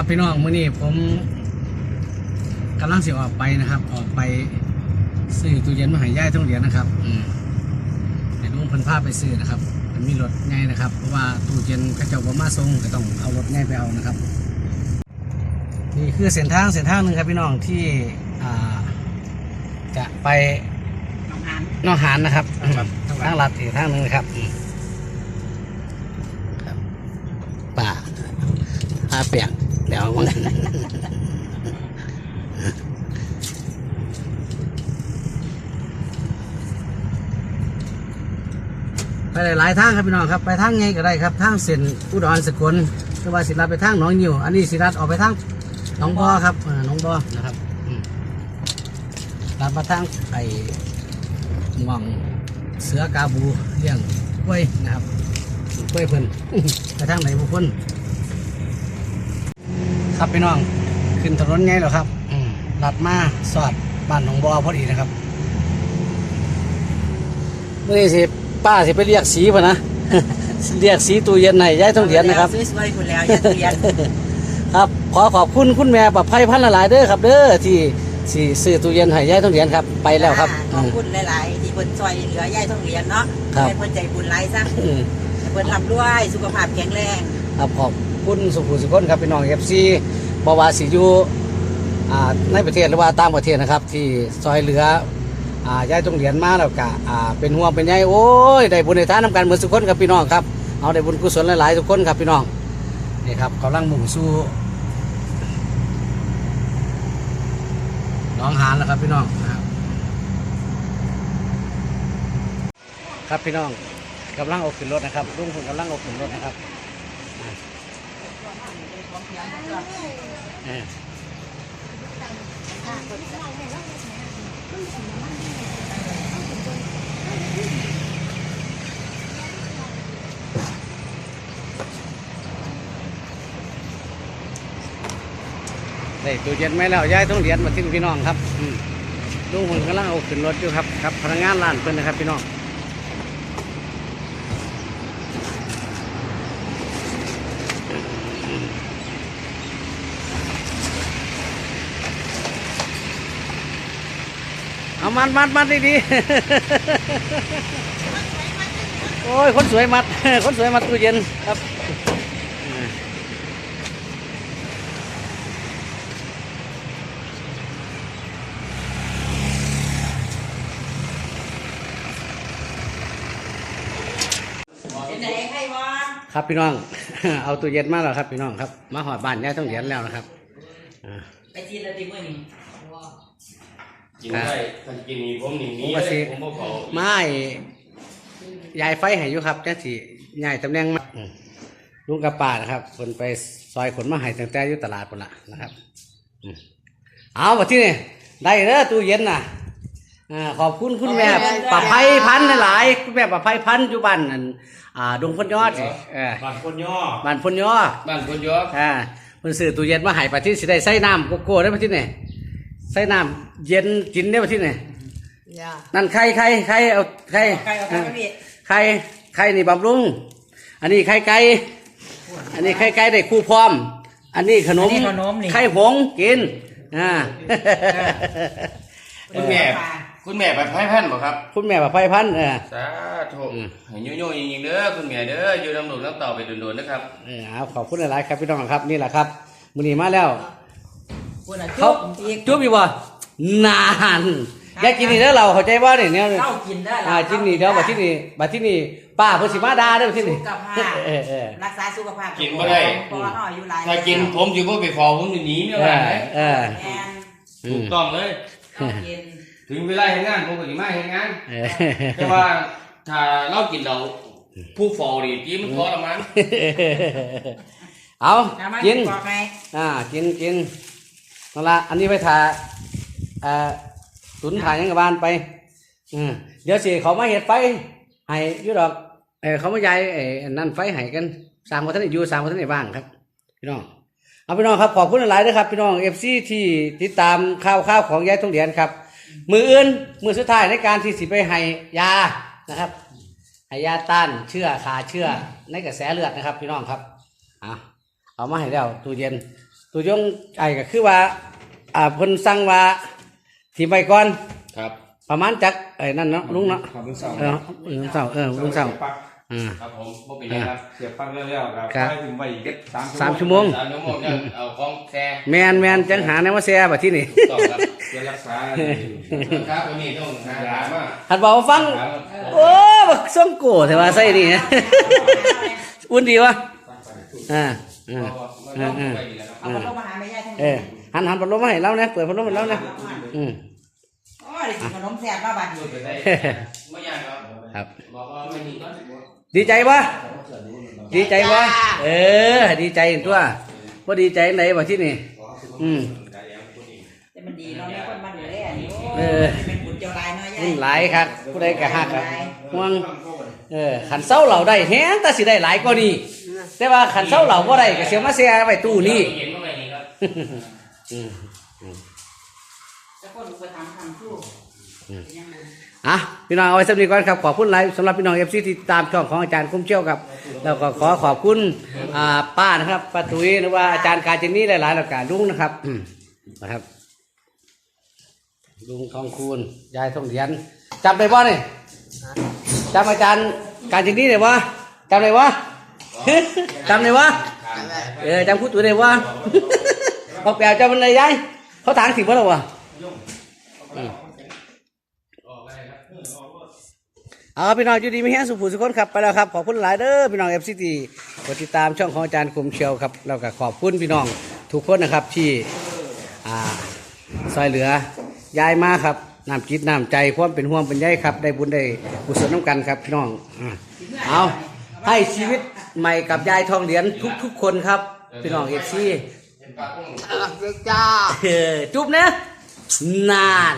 ครับพี่น้องมื้อนี้ผมกำลังสิออกไปนะครับ ออกไปซื้อตู้เย็นมาให้ย่ายต้องเหรียญนะครับอืมแต่ลุงเพิ่นพาไปซื้อนะครับ มันมีรถง่ายนะครับ เพราะว่าตู้เย็นเขาเจ้าบ่มาส่งก็ต้องเอารถง่ายไปเอานะครับ นี่คือเส้นทางเส้นทางหนึ่งครับพี่น้องที่อ่าจะไปน้องหานนอกหานนะครับทางลัดทางลัดอีกทางหนึ่งนะครับอืมครับป่าหาเปียก เดี๋ยวมันไปหลายทางครับพี่น้องครับไปทางไงก็ได้ครับทางเส้นอุดรสกลหรือว่าสิรัดไปทางหนองยิวอันนี้สิรัดออกไปทางหนองบอครับเออหนองบอนะครับรัดมาทางไอ้หม่องเสือกาบูเลี้ยงกล้วยนะครับกล้วยเพิ่นไปทางไหนบุเพิ่น ครับพี่น้อง ขึ้นถนนไงเหรอครับอืมลัดมาสอดบ้านหนองบอพอดีนะครับเมื่อนี้สิป้าสิไปเรียกสีป่ะนะเรียกสีตู้เย็นให้ย้ายต้องเหรียญนะครับสวยๆคุณแล้วอย่าเรียนครับขอขอบคุณคุณแม่ประภัยพันธุ์หลายๆเด้อครับเด้อที่ที่ซื้อตู้เย็นให้ย้ายต้องเหรียญครับ ไปแล้วครับขอบคุณหลายๆที่เพิ่นซอยเหลือยายต้องเรียนเนาะครับให้เพิ่นใจบุญหลายซะอืมให้เพิ่นร่ำรวยสุขภาพแข็งแรงครับขอบ คุณสุขุสุขนครับพี่น้องเอฟซีบวาสิอยู่ในประเทศหรือว่าต่างประเทศนะครับ ที่ซอยเหลืออ่าย้ายต้องเหรียญมาแล้วก็อ่าเป็นห่วงเป็นใยโอ้ยได้บุญในท่านำกันเหมือนสุขคนครับพี่น้องครับเอาได้บุญกุศลหลายๆทุกคนครับพี่น้องนี่ครับกำลังมุ่งสู่น้องหานแล้วครับพี่น้องครับครับพี่น้องกำลังเอาขึ้นรถนะครับลุงผมกำลังเอาขึ้นรถนะครับ เออได้ตู้เย็นไหมแล้วย้ายต้องเรียนมาถึงพี่น้องครับอืมลุงผมกำลังเอาขึ้นรถอยู่ครับครับพนักงานร้านเพิ่นนะครับพี่น้อง เอามัดมัดมัดดีๆโอ้ย คนสวยมัด คนสวยมัดตู้เย็นครับเป็นไหนใครวะครับพี่น้อง เอาตู้เย็นมาแล้วครับพี่น้องครับ มาหอดบ้านย่าต้องเหรียญแล้วนะครับไปจีนแล้วติมื้อนี้ กินได้ถ้ากินนี่ผมนี่หผมนี้ก็สิผมบ่เขาไม้ยายไฟให้อยู่ครับจังสิยายตำแหน่งมาอืมลุงกับป้านะครับคนไปซอยขนมาให้ตั้งแต่อยู่ตลาดคนละนะครับอืมเอามาที่นี่ได้เด้อตู้เย็นน่ะอ่าขอบคุณคุณแม่ปะไพพันธุ์หลายๆคุณแม่ปะไพพันธุ์อยู่บ้านนั่นอ่าดงพนยอดเออบ้านคนย่อบ้านพนยอด บ้านคนย่ออ่าเพิ่นซื้อตู้เย็นมาให้ปะที่สิได้ใส่น้ำโกโก้ได้ปะที่นี่ ใส่น้ำเย็นกินได้ปะที่นี่ย่านั่นไข่ไข่ไข่เอาไข่ใครเอาไปไหมพี่ไข่ไข่นี่บำรุง อันนี้ไข่ไก่อันนี้ไข่ไก่ได้คู่พร้อม อันนี้ขนมอันนี้ขนมนี่ ไข่ผงกินอ่า คุณแม่ คุณแม่ไปไพ่แพ่นบ่ครับ คุณแม่ว่าไฟพันธุ์เออ สาธุอืม ให้โยๆยิงๆเด้อคุณแม่เด้ออยู่น้ำหนุนน้ำเต่าไปโดนๆนะครับ เออเอาขอบคุณหลายๆครับพี่น้องครับนี่แหละครับมื้อนี้มาแล้ว คุณน่ะเขาจุ๊บอีกจุ๊บอีกบ่นานอยากกินนี่แล้วเราเข้าใจว่าเนี่ยเนี่ยเข้ากินได้อ่ากินนี่เดี๋ยวบัดที่นี่บัดที่นี่ป้าเพิ่นสิมาด่าเด้อบัดที่นี่สุขภาพเออเออรักษาสุขภาพกินบ่ได้เพราะว่าเขาอายุหลายถ้ากินผมสิบ่ไปขอผมสิหนีไม่เอว่าอเลยเออแอนอืถูมกต้องเลยเข้ากินถึงเวลาเฮ็ดงานผมก็สิมาเฮ็ดงานเออแต่ว่าถ้าเรากินเราผู้ฟอนี่จีมันทรมานเอาทำไมกินบอกไงอ่ากินกิน นั่นละอันนี้ไปถ่าอ่อตุนถ่ายยังกับบ้านไปอืมเดี๋ยวสิเขามาเห็ดไฟให้ยุดอกเออเขามายายเออนั่นไฟให้กันสร้างวัฒนอยู่สร้างวัฒนบ้างครับ พี่น้องเอาพี่น้องครับขอบคุณหลายๆด้วยครับ พี่น้องเอฟซีที่ติดตามข่าวข่าวของยายทองเหรียญครับ มืออื่นมือสุดท้ายในการที่สิไปให้ยานะครับให้ยาต้านเชื้อขาเชื้อในกระแสเลือดนะครับ พี่น้องครับเอาเอามาให้แล้วตู้เย็น ตัวยงไอ้ก็คือว่า อ่าเพิ่นสั่งว่าทีไปก่อน ครับประมาณจักไอ้นั่นเนาะลุงเนาะขอบคุณสองเออลุงเสาเออลุงเสาปักอ่า ครับผมบ่เป็นไรครับเสียบปักเรื่อยๆครับครับ ไปถึงไปอีกสามสามชั่วโมงสามชั่วโมงเนี่ยเอาของแซ่แมนแมนจังหาแนวมาแซ่บัดที่นี่ถูกต้องครับเพื่อรักษาครับวันนี้ต้องหาหลานมาหัดบอกว่าฟังหาโอ้บักส่งโกแต่ว่าใส่นี่นะอุ่นดีวะอ่า อ่ามาต้องไปอีกแล้วครับเอาพัดลมมาหาแม่ย่าทั้งเออหันหันพัดลมมาให้เราเนี่ยเปิดพัดลมให้เราเนี่ยอืมโอ้ยได้กินขนมแซ่บมาบัดดูนี้ไปได้ไม่ยากครับครับบอกว่าไม่มีก็ดีใจปะดีใจปะเออ ดีใจตัวว่าดีใจไหนบ่ที่นี่ อืมแต่มันดีเนาะมีคนมาดูแลนี่เอโอ้อยเป็นบุญเจ้าลายเนาะย่ามันหลายครับผู้ใดก็ฮักครับห่วงเออขันเศร้าเหล่าได้แฮงแต่สิได้หลายกว่านี้ แต่ว่าขันเศร้าเหล่าบ่ได้ก็เสียมาเสียไว้ตู้นี้เห็นว่าไม่มีครับอืมจะคนไปทำทำสู้เป็นยังไงอะพี่น้องเอาไว้สำนีก่อนครับขอบคุณไลฟ์สำหรับพี่น้องเอฟซีที่ตามช่องของอาจารย์คุ้มเชี่ยวครับแล้วก็ขอขอบคุณอ่าป้านะครับป้าตุ้ยหรือว่าอาจารย์กาเจนนี่หลายๆแล้วก็ลุงนะครับนะครับลุงทองคูณยายทองเหรียญจำได้บ่เนี่ยจำอาจารย์กาเจนนี่ได้บ่จำได้บ่ จำได้บ่เออจำคู่ตัวได้บ่บอกแปลจำมันเลยยายเขาถางสิบ่แล้ววะเอาพี่น้องอยู่ดีไม่แห้งสุภูสุคนครับไปแล้วครับขอบคุณหลายเด้อพี่น้องเอฟซีทีกดติดตามช่องของอาจารย์คมเชียวครับแล้วก็ขอบคุณพี่น้องทุกคนนะครับที่อ่าซอยเหลือยายมาครับน้ำจิตน้ำใจความเป็นห่วงเป็นใยครับ ได้บุญได้กุศลน้ำกันครับพี่น้องอเอา ให้ชีวิตใหม่กับยายทองเหรียญทุกๆคนครับ พี่น้องเอฟซีเห็นปากกุ้งจุ๊บนะนาน